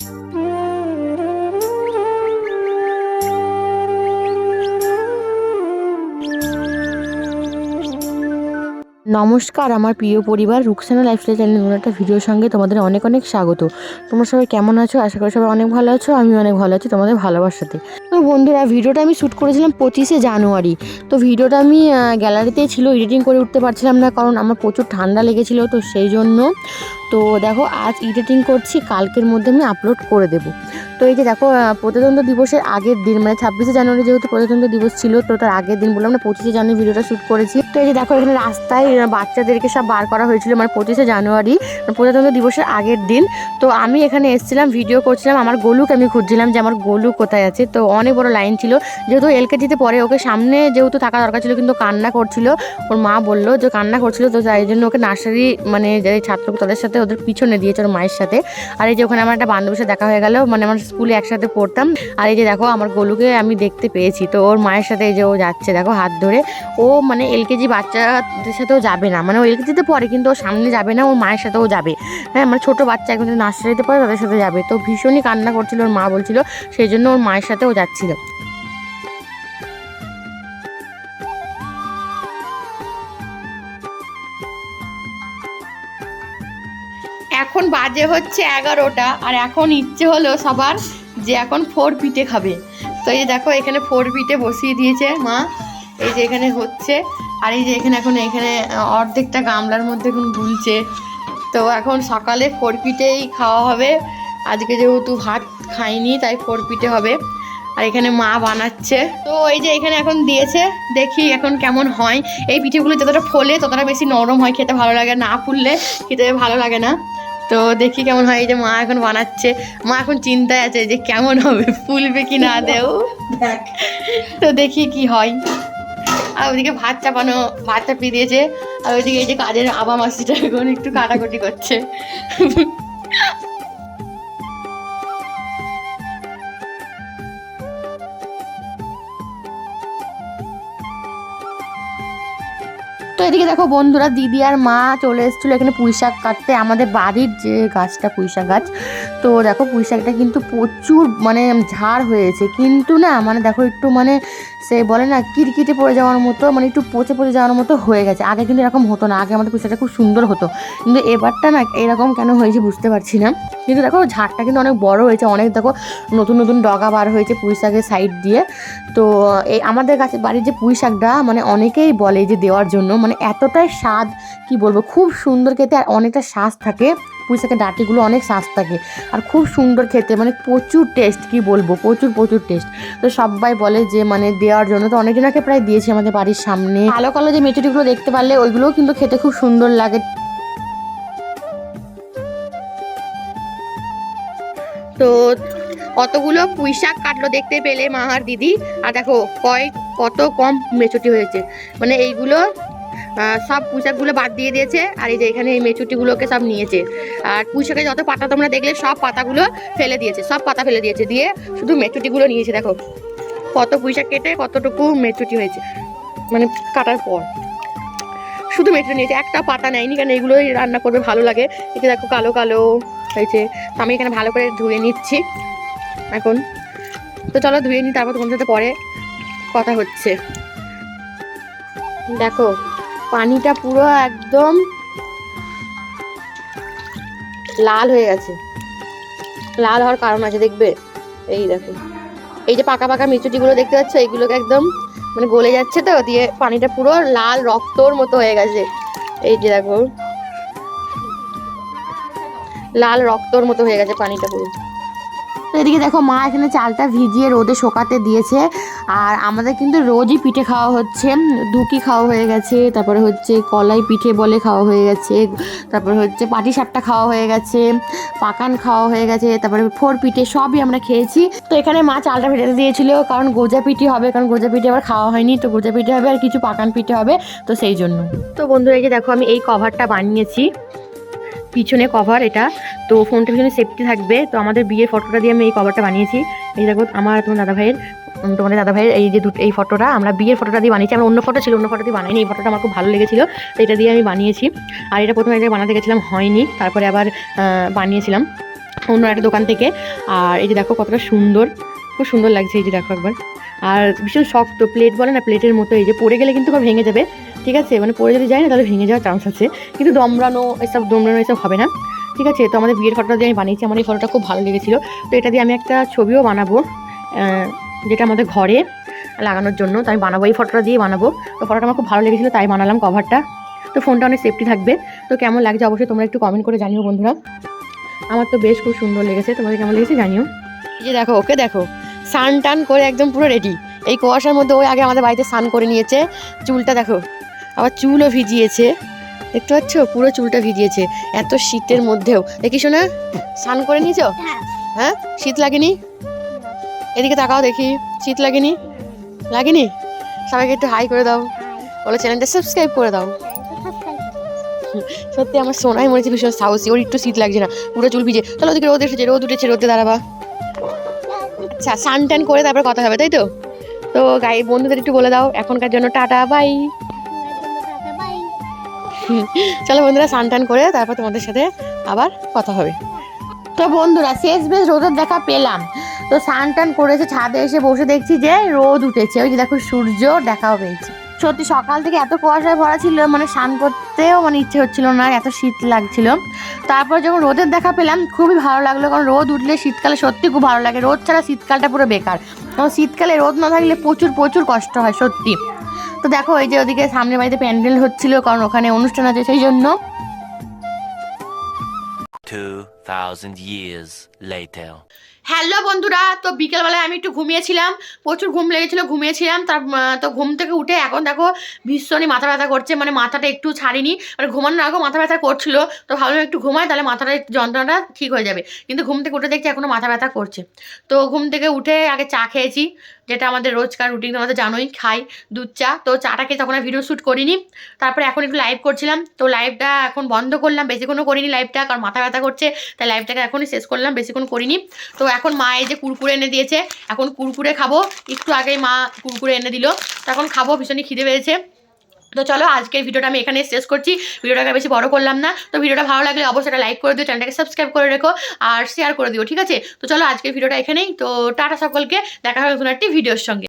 Mm-hmm. নমস্কার, আমার প্রিয় পরিবার রুকসানা লাইফস্টাইল চ্যানেল নতুন একটা ভিডিওর সঙ্গে তোমাদের অনেক অনেক স্বাগত। তোমরা সবাই কেমন আছো? আশা করি সবাই অনেক ভালো আছো আমি অনেক ভালো আছি তোমাদের ভালোবাসাতে। তো বন্ধুরা ভিডিওটা আমি শ্যুট করেছিলাম পঁচিশে জানুয়ারি। তো ভিডিওটা আমি গ্যালারিতেই ছিল এডিটিং করে উঠতে পারছিলাম না, কারণ আমার প্রচুর ঠান্ডা লেগেছিলো, তো সেই জন্য। তো দেখো, আজ এডিটিং করছি, কালকের মধ্যে আমি আপলোড করে দেবো। তো এই যে দেখো প্রজাতন্ত্র দিবসের আগের দিন মানে ছাব্বিশে জানুয়ারি যেহেতু প্রজাতন্ত্র দিবস ছিল, তো তার আগের দিন বললাম না পঁচিশে জানুয়ারি ভিডিওটা শ্যুট করেছি। তো এই যে দেখো, এখানে রাস্তায় বাচ্চাদেরকে সব বার করা হয়েছিল মানে পঁচিশে জানুয়ারি মানে প্রজাতন্ত্র দিবসের আগের দিন। তো আমি এখানে এসেছিলাম ভিডিও করছিলাম, আমার গোলুকে আমি খুঁজছিলাম যে আমার গোলু কোথায় আছে। তো অনেক বড় লাইন ছিল, যেহেতু এলকেজিতে পরে ওকে সামনে যেহেতু থাকা দরকার ছিল, কিন্তু কান্না করছিল। ওর মা বলল যে কান্না করছিল, তো তাই জন্য ওকে নার্সারি মানে যে ছাত্র তাদের সাথে ওদের পিছনে দিয়েছে ওর মায়ের সাথে। আর এই যে ওখানে আমার একটা বান্ধবীর সাথে দেখা হয়ে গেল মানে আমার স্কুলে একসাথে পড়তাম। আর এই যে দেখো, আমার গোলুকে আমি দেখতে পেয়েছি। তো ওর মায়ের সাথে এই যে ও যাচ্ছে, দেখো হাত ধরে। ও মানে এলকেজি বাচ্চাদের সাথেও যাবে না। মানে ও এলকেজিতে পড়ে, কিন্তু ও সামনে যাবে না ওর মায়ের সাথেও যাবে। হ্যাঁ মানে ছোটো বাচ্চা এখন নার্সারিতে পড়ে, তাদের সাথে যাবে। তো ভীষণই কান্না করছিল ওর মা বলছিল, সেই জন্য ওর মায়ের সাথেও যাচ্ছিল। এখন বাজে হচ্ছে এগারোটা, আর এখন ইচ্ছে হলো সবার যে এখন ফোর পিঠে খাবে। তো এই দেখো, এখানে ফোর পিঠে বসিয়ে দিয়েছে মা। এই যে এখানে হচ্ছে, আর এই যে এখানে এখন এখানে অর্ধেকটা গামলার মধ্যে এখন গুলছে। তো এখন সকালে ফোর পিঠেই খাওয়া হবে। আজকে যেহেতু ভাত খাইনি, তাই ফোর পিঠে হবে। আর এখানে মা বানাচ্ছে। তো এই যে এখানে এখন দিয়েছে, দেখি এখন কেমন হয়। এই পিঠেগুলো যতটা ফোলে, ততটা বেশি নরম হয়। খেতে ভালো লাগে না, ফুললে খেতে ভালো লাগে না। তো দেখি কেমন হয় এই যে মা এখন বানাচ্ছে। মা এখন চিন্তায় আছে যে কেমন হবে ফুলবে কি না দেও। তো দেখি কি হয়। আর ওদিকে ভাত চাপানো ভাত চাপিয়ে দিয়েছে। আর ওইদিকে এই যে কাজের আবা মাসিটা এখন একটু কাটাকুটি করছে। তো এদিকে দেখো বন্ধুরা, দিদি আর মা চলে এসেছিল এখানে পুঁই শাক কাটতে। আমাদের বাড়ির যে গাছটা, পুঁই শাক গাছ, তো দেখো পুঁই শাকটা কিন্তু প্রচুর মানে ঝাড় হয়েছে। কিন্তু না মানে দেখো একটু মানে সে বলে না কিরকিটে পড়ে যাওয়ার মতো মানে একটু পচে পচে যাওয়ার মতো হয়ে গেছে। আগে কিন্তু এরকম হতো না, আগে আমাদের পুঁই শাকটা খুব সুন্দর হতো। কিন্তু এবারটা না এরকম কেন হয়েছে বুঝতে পারছি না। কিন্তু দেখো ঝাড়টা কিন্তু অনেক বড় হয়েছে, অনেক দেখো নতুন নতুন ডগা বার হয়েছে পুঁই শাকের সাইড দিয়ে। তো এই আমাদের কাছে বাড়ির যে পুঁই শাকটা মানে অনেকেই বলে যে দেওয়ার জন্য মানে এতটাই স্বাদ, কি বলব, খুব সুন্দর খেতে আর অনেকটা শ্বাস থাকে। পুঁই শাকের ডাঁটিগুলো অনেক শ্বাস থাকে। আর খুব সুন্দর খেতে মানে প্রচুর টেস্ট কি বলব, প্রচুর প্রচুর টেস্ট তো সবাই বলে যে মানে দেওয়ার জন্য, তো অনেকজনকে প্রায় দিয়েছি আমাদের বাড়ির সামনে। কালো কালো যে মেচুটিগুলো দেখতে পারলে, ওইগুলোও কিন্তু খেতে খুব সুন্দর লাগে। তো কতগুলো পুঁই শাক কাটলো দেখতে পেলে মা আর দিদি। আর দেখো কয় কত কম মেচুটি হয়েছে। মানে এইগুলো সব পুঁইশাকগুলো বাদ দিয়ে দিয়েছে। আর এই যে এখানে এই মেচুটিগুলোকে সব নিয়েছে। আর পুঁইশাকে যত পাতা তোমরা দেখলে, সব পাতাগুলো ফেলে দিয়েছে, সব পাতা ফেলে দিয়েছে। দিয়ে শুধু মেচুটিগুলো নিয়েছে, দেখো। কত পুঁইশাক কেটে, কতটুকু মেচুটি হয়েছে মানে কাটার পর। শুধু মেট্রো নিয়েছে, একটা পাতা নেয়নি, কারণ এগুলোই রান্না করবে, ভালো লাগে। এটা দেখো, কালো কালো হয়েছে। তো আমি এখানে ভালো করে ধুয়ে নিচ্ছি। এখন তো চলো ধুয়ে নিই তারপর তোমার সাথে পরে কথা হচ্ছে। দেখো পানিটা পুরো একদম লাল হয়ে গেছে। লাল হওয়ার কারণ আছে, দেখবে? এই দেখো। এই যে পাকা পাকা মিচুটিগুলো দেখতে পাচ্ছ, এইগুলোকে একদম মানে গলে যাচ্ছে তো, দিয়ে পানিটা পুরো লাল রক্তর মতো হয়ে গেছে। এই যে দেখো। লাল রক্তর মতো হয়ে গেছে পানিটা পুরো। এদিকে দেখো, মা এখানে চালটা ভিজিয়ে রোদে শোকাতে দিয়েছে। আর আমাদের কিন্তু রোজই পিঠে খাওয়া হচ্ছে দুকি খাওয়া হয়ে গেছে, তারপরে হচ্ছে কলাই পিঠে বলে খাওয়া হয়ে গেছে, তারপরে হচ্ছে পাটি সাপটা খাওয়া হয়ে গেছে, পাকান খাওয়া হয়ে গেছে, তারপরে ফোর পিঠে সবই আমরা খেয়েছি। তো এখানে মা চালটা ভেজে দিয়েছিল, কারণ গোজা পিঠে হবে, কারণ গোজা পিঠে আবার খাওয়া হয়নি, তো গোজা পিঠে হবে আর কিছু পাকান পিঠে হবে, তো সেই জন্য। তো বন্ধুরা যে দেখো আমি এই কভারটা বানিয়েছি। পিছনে কভার এটা। তো ফোনটা পিছনে সেফটি থাকবে। তো আমাদের বিয়ের ফটোটা দিয়ে আমি এই কভারটা বানিয়েছি। এই দেখো, আমার তোমার দাদা ভাইয়ের তোমাদের দাদা ভাইয়ের এই যে দুটো, এই ফটোটা আমরা বিয়ের ফটোটা দিয়ে বানিয়েছি। আমার অন্য ফটো ছিল, অন্য ফটো দিয়ে বানাইনি। এই ফটোটা আমার খুব ভালো লেগেছিল, তো এটা দিয়ে আমি বানিয়েছি। আর এটা প্রথমে এটা বানাতে গেছিলাম হয়নি, তারপরে আবার বানিয়েছিলাম অন্য একটা দোকান থেকে। আর এই যে দেখো কতটা সুন্দর, খুব সুন্দর লাগছে এই যে দেখো একবার। আর ভীষণ শক্ত প্লেট বলে না প্লেটের মতো, এই যে পড়ে গেলে কিন্তু ভেঙে যাবে। ঠিক আছে? মানে পড়ে যদি যায় না, তাহলে ভেঙে যাওয়ার চান্স আছে। কিন্তু দমড়ানো, এসব দমড়ানো, এসব হবে না। ঠিক আছে? তো আমাদের বিয়ের ফটোটা দিয়ে আমি বানিয়েছি। আমার এই ফটোটা খুব ভালো লেগেছিলো। তো এটা দিয়ে আমি একটা ছবিও বানাবো যেটা আমাদের ঘরে লাগানোর জন্য। তো আমি বানাবো, এই ফটোটা দিয়ে বানাবো। তো ফটোটা আমার খুব ভালো লেগেছিলো, তাই বানালাম কভারটা তো ফোনটা অনেক সেফটি থাকবে। তো কেমন লাগছে অবশ্যই তোমরা একটু কমেন্ট করে জানিও বন্ধুরা। আমার তো বেশ খুব সুন্দর লেগেছে। তোমাদের কেমন লেগেছে জানিও। যে দেখো, ওকে দেখো সান টান করে একদম পুরো রেডি এই কুয়াশার মধ্যে ওই আগে আমাদের বাড়িতে স্নান করে নিয়েছে। চুলটা দেখো চুলও ভিজিয়েছে। দেখতে পাচ্ছ? পুরো চুলটা ভিজিয়েছে। এত শীতের মধ্যেও। দেখি শোনা স্নান করে নিয়েছো? হ্যাঁ? শীত লাগেনি? এদিকে তাকাও দেখি। শীত লাগেনি? লাগেনি? সবাইকে একটু হাই করে দাও। বলো চ্যানেলটা সাবস্ক্রাইব করে দাও। সত্যি আমার সোনাই মনে হচ্ছে ভীষণ সাহসী। ওর একটু শীত লাগছে না। পুরো চুল ভিজে। চলো ওদিকে রোদ এসেছে। রোদ উঠেছে, রোদে দাঁড়াবা। আচ্ছা সান টান করে তারপর কথা হবে, তাই তো? তো গাই বন্ধুদের একটু বলে দাও। এখনকার জন্য টাটা বাই চলো বন্ধুরা সান টান করে তারপর তোমাদের সাথে আবার কথা হবে। তো বন্ধুরা, শেষ বেশ রোদের দেখা পেলাম। তো স্নান টান করেছে, ছাদে এসে বসে দেখছি যে রোদ উঠেছে। ওই যে দেখো সূর্য দেখাও পেয়েছে। সত্যি সকাল থেকে এত কুয়াশায় ভরা ছিল মানে স্নান করতেও মানে ইচ্ছে হচ্ছিল না, এত শীত লাগছিল। তারপর যখন রোদের দেখা পেলাম, খুবই ভালো লাগল, কারণ রোদ উঠলে শীতকালে সত্যি খুব ভালো লাগে। রোদ ছাড়া শীতকালটা পুরো বেকার। কারণ শীতকালে রোদ না থাকলে প্রচুর প্রচুর কষ্ট হয়, সত্যি। তো দেখো এই যে ওদিকে সামনে বাড়িতে প্যান্ডেল হচ্ছিল কারণ ওখানে অনুষ্ঠান আছে সেই জন্য 2,000 years later. হ্যালো বন্ধুরা তো বিকেলবেলায় আমি একটু ঘুমিয়েছিলাম প্রচুর ঘুম লেগেছিলো ঘুমিয়েছিলাম তার তো ঘুম থেকে উঠে এখন দেখো ভীষণই মাথা ব্যথা করছে মানে মাথাটা একটু ছাড়িনি মানে ঘুমানোর আগেও মাথা ব্যথা করছিল তো ভাবলাম একটু ঘুমাই তাহলে মাথাটা একটু যন্ত্রণাটা ঠিক হয়ে যাবে কিন্তু ঘুম থেকে উঠে দেখছি এখনও মাথা ব্যথা করছে তো ঘুম থেকে উঠে আগে চা খেয়েছি যেটা আমাদের রোজকার রুটিন তোমাদের জানোই, খাই, দুধ, চা। তো চাটাকে তখন আর ভিডিও শ্যুট করিনি। তারপরে এখন একটু লাইভ করছিলাম। তো লাইভটা এখন বন্ধ করলাম। বেশিক্ষণও করিনি লাইভটা কারণ মাথা ব্যথা করছে। তাই লাইভটাকে এখনই শেষ করলাম, বেশিক্ষণ করিনি। তো এখন মা এই যে কুরকুরে এনে দিয়েছে, এখন কুরকুরে খাব। একটু আগেই মা কুরকুরে এনে দিল। তো এখন খাব, ভীষণই খিদে পেয়েছে। তো চলো, আজকের ভিডিওটা আমি এখানে শেষ করছি। ভিডিওটাকে বেশি বড় করলাম না। তো ভিডিওটা ভালো লাগলে অবশ্যই একটা লাইক করে দিও, চ্যানেলটাকে সাবস্ক্রাইব করে রেখো আর শেয়ার করে দিও, ঠিক আছে? তো চলো, আজকের ভিডিওটা এখানেই। তো টাটা সকলকে, দেখা হবে নতুন একটি ভিডিওর সঙ্গে।